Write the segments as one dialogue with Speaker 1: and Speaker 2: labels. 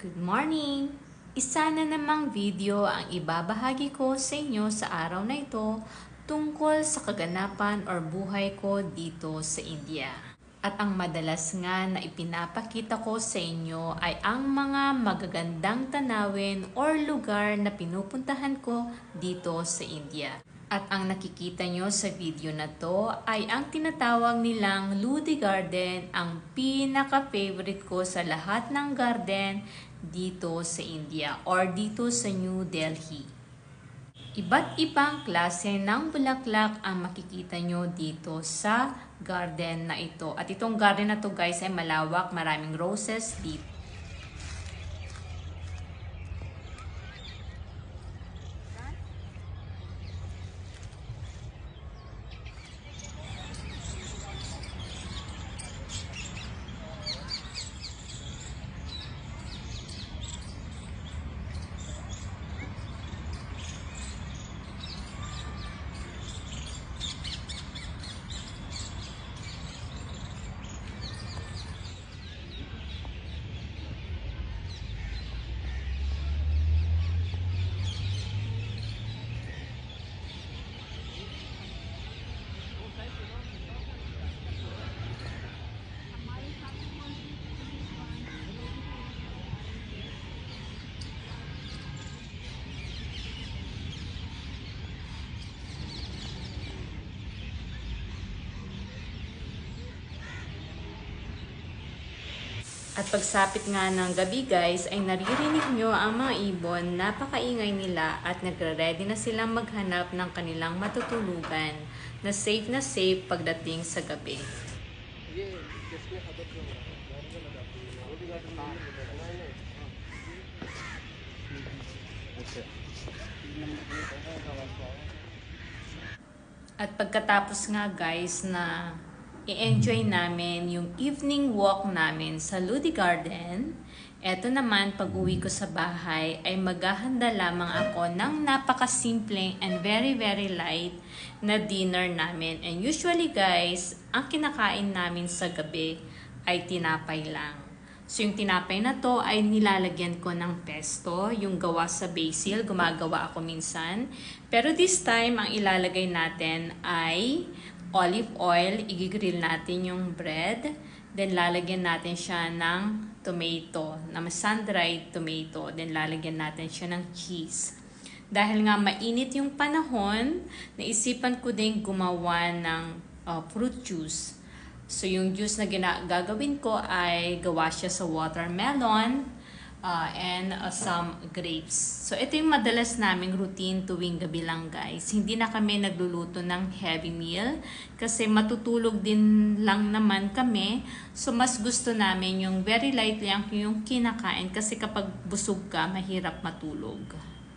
Speaker 1: Good morning! Isa na namang video ang ibabahagi ko sa inyo sa araw na ito tungkol sa kaganapan or buhay ko dito sa India. At ang madalas nga na ipinapakita ko sa inyo ay ang mga magagandang tanawin or lugar na pinupuntahan ko dito sa India. At ang nakikita nyo sa video na to ay ang tinatawag nilang Ludi Garden, ang pinaka-favorite ko sa lahat ng garden dito sa India or dito sa New Delhi. Iba't ibang klase ng bulaklak ang makikita nyo dito sa garden na ito. At itong garden na to guys ay malawak, maraming roses dito. At pagsapit nga ng gabi guys, ay naririnig nyo ang mga ibon, napakaingay nila at nagre-ready na silang maghanap ng kanilang matutulugan na safe na safe pagdating sa gabi. At pagkatapos nga guys na i-enjoy namin yung evening walk namin sa Ludi Garden, eto naman pag uwi ko sa bahay ay maghahanda lamang ako ng napakasimpleng and very very light na dinner namin. And usually guys, ang kinakain namin sa gabi ay tinapay lang. So yung tinapay na to ay nilalagyan ko ng pesto, yung gawa sa basil, gumagawa ako minsan. Pero this time, ang ilalagay natin ay olive oil, igigrill natin yung bread. Then lalagyan natin siya ng tomato, na sun-dried tomato. Then lalagyan natin siya ng cheese. Dahil nga mainit yung panahon, naisipan ko din gumawa ng uh, fruit juice. So, yung juice na gagawin ko ay gawa siya sa watermelon uh, and uh, some grapes. So, ito yung madalas naming routine tuwing gabi lang, guys. Hindi na kami nagluluto ng heavy meal kasi matutulog din lang naman kami. So, mas gusto namin yung very light lang yung kinakain kasi kapag busog ka, mahirap matulog.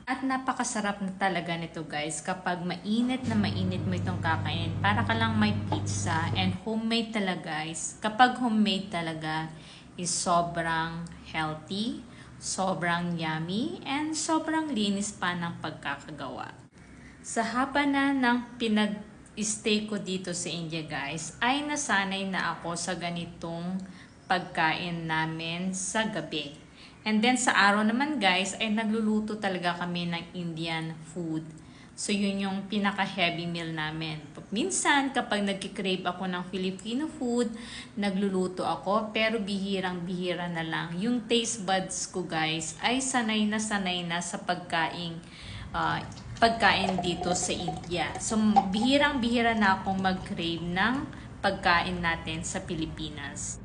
Speaker 1: At napakasarap na talaga nito guys kapag mainit na mainit mo itong kakainin. Para ka lang may pizza and homemade talaga guys. Kapag homemade talaga is sobrang healthy, sobrang yummy, and sobrang linis pa ng pagkakagawa. Sa haba na ng pinag-stay ko dito sa India guys, ay nasanay na ako sa ganitong pagkain namin sa gabi. And then sa araw naman guys, ay nagluluto talaga kami ng Indian food. So yun yung pinaka-heavy meal namin. Minsan kapag nagkikrave ako ng Filipino food, nagluluto ako pero bihirang-bihira na lang. Yung taste buds ko guys ay sanay na sanay na sa pagkain uh, pagkain dito sa India. So bihirang-bihira na akong mag-crave ng pagkain natin sa Pilipinas.